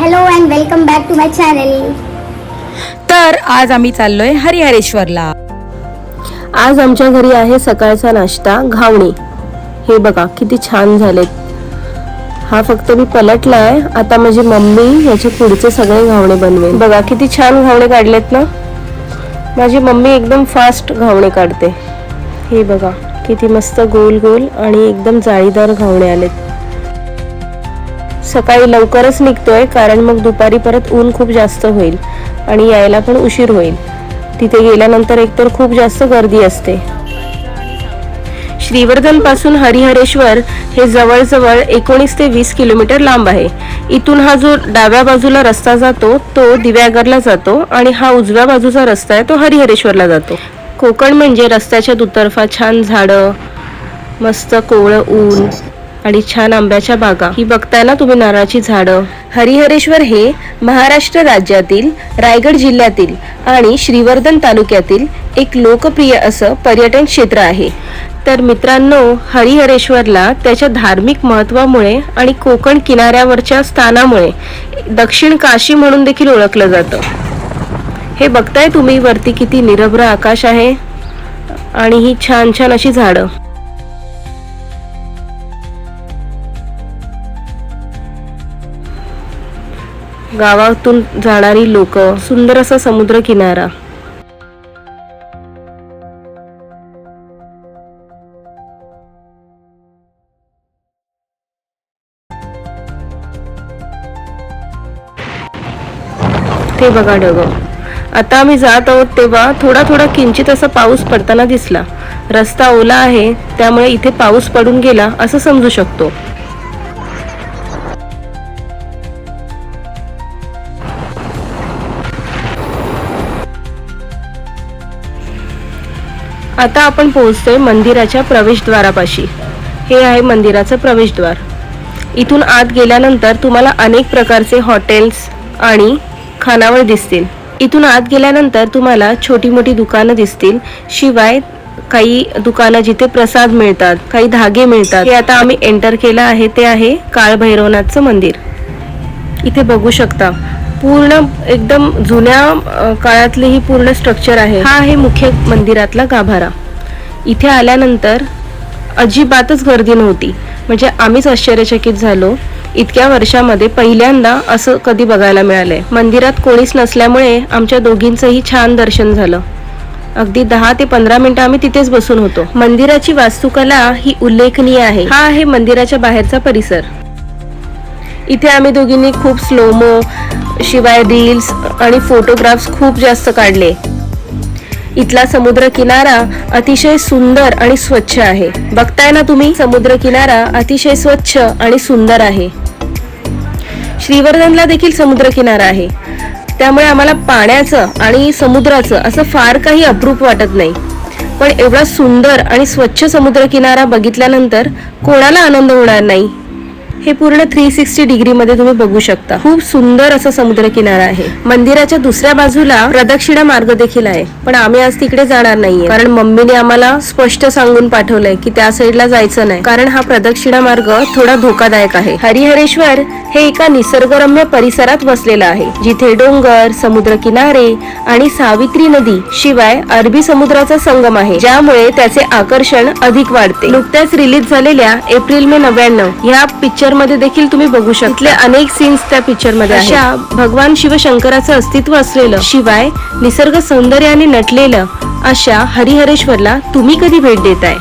Hello and welcome back to my channel तर आज आम्ही चाललोय हरिहरेश्वरला. आज आमच्या घरी आहे सकाळचा नाश्ता घावणे. हे बघा किती छान झालेत हा फक्त मी पलटलाय. आता माझी मम्मी याचे पुढचे सगळे घावणे बनवेल. बघा किती छान घावणे काढलेत ना. माझी मम्मी एकदम फास्ट घावणे काढते. हे बघा किती मस्त गोल गोल आणि एकदम जाळीदार घावणे आलेत. सकाळी लवकरच निघतोय कारण मग दुपारी परत ऊन खूप जास्त होईल आणि यायला पण उशीर होईल. तिथे गेल्यानंतर एकतर खूप जास्त गर्दी असते. श्रीवर्धनपासून हरिहरेश्वर हे जवळजवळ एकोणीस ते वीस किलोमीटर लांब आहे. इथून हा जो डाव्या बाजूला रस्ता जातो तो दिव्यागरला जातो आणि हा उजव्या बाजूचा रस्ता आहे तो हरिहरेश्वरला जातो. कोकण म्हणजे रस्त्याच्या दुतर्फा छान झाडं मस्त कोवळं ऊन आणि छान आंब्याच्या बागा. ही बघताय ना तुम्ही नारळाची झाडं. हरिहरेश्वर हे महाराष्ट्र राज्यातील रायगड जिल्ह्यातील आणि श्रीवर्धन तालुक्यातील एक लोकप्रिय असं पर्यटन क्षेत्र आहे. तर मित्रांनो हरिहरेश्वरला त्याच्या धार्मिक महत्वामुळे आणि कोकण किनाऱ्यावरच्या स्थानामुळे दक्षिण काशी म्हणून देखील ओळखलं जातं. हे बघताय तुम्ही वरती किती निरभ्र आकाश आहे आणि ही छान छान अशी झाडं. गावातून जाणारी लोक सुंदर असा समुद्र किनारा ते बघा ढग. आता आम्ही जात आहोत तेव्हा थोडा थोडा किंचित असा पाऊस पडताना दिसला. रस्ता ओला आहे त्यामुळे इथे पाऊस पडून गेला असं समजू शकतो. आता आपण पोहोचतोय मंदिराच्या प्रवेशद्वारापाशी. हे आहे मंदिराचं प्रवेशद्वार. इथून आत गेल्यानंतर तुम्हाला अनेक प्रकारचे हॉटेल्स आणि खानावळ दिसतील. इथून आत गेल्यानंतर तुम्हाला छोटी मोठी दुकानं दिसतील. शिवाय काही दुकानं जिथे प्रसाद मिळतात काही धागे मिळतात. हे आता आम्ही एंटर केलं आहे. ते आहे काळभैरवनाथचं मंदिर. इथे बघू शकता. पूर्ण एकदम जुन्या काळातली ही पूर्ण स्ट्रक्चर आहे. हा आहे मुख्य मंदिरातला गाभारा. इथे आल्यानंतर अजिबातच गर्दी नव्हती. म्हणजे आम्हीच आश्चर्यचकित झालो. इतक्या वर्षामध्ये पहिल्यांदा असं कधी बघायला मिळालंय. मंदिरात कोणीच नसल्यामुळे आमच्या दोघींचंही छान दर्शन झालं. अगदी दहा ते पंधरा मिनिटं आम्ही तिथेच बसून होतो. मंदिराची वास्तुकला ही उल्लेखनीय आहे. हा आहे मंदिराच्या बाहेरचा परिसर. इथे आम्ही दोघींनी खूप स्लोमो शिवाय रील्स आणि फोटोग्राफ्स खूप जास्त काढले. इथला समुद्र किनारा अतिशय सुंदर आणि स्वच्छ आहे. बघताय ना तुम्ही? समुद्र किनारा अतिशय स्वच्छ आणि सुंदर आहे. श्रीवर्धनला देखील समुद्र किनारा आहे. त्यामुळे आम्हाला पाण्याचं आणि समुद्राचं असं फार काही अप्रूप वाटत नाही. पण एवढा सुंदर आणि स्वच्छ समुद्र किनारा बघितल्यानंतर कोणाला आनंद होणार नाही? हे पूर्ण थ्री सिक्स्टी डिग्री मध्ये तुम्ही बघू शकता. खूप सुंदर असा समुद्र किनारा आहे. मंदिराच्या दुसऱ्या बाजूला प्रदक्षिणा मार्ग देखील आहे. पण आम्ही आज तिकडे जाणार नाहीये. कारण मम्मीने आम्हाला स्पष्ट सांगून पाठवलंय की त्या साईडला जायचं नाही. कारण हा प्रदक्षिणा मार्ग थोडा धोकादायक आहे. हरिहरेश्वर हे एका निसर्गरम्य परिसरात वसलेलं आहे. जिथे डोंगर समुद्र किनारे आणि सावित्री नदी शिवाय अरबी समुद्राचा संगम आहे. ज्यामुळे त्याचे आकर्षण अधिक वाढते. नुकत्याच रिलीज झालेल्या एप्रिल मे नव्याण्णव ह्या पिक्चर मध्ये देखील तुम्ही बघू शकता. अनेक सीन्स त्या पिक्चरमध्ये अशा भगवान शिवशंकराचं अस्तित्व असलेलं शिवाय निसर्ग सौंदर्याने नटलेलं अशा हरिहरेश्वरला तुम्ही कधी भेट देताय?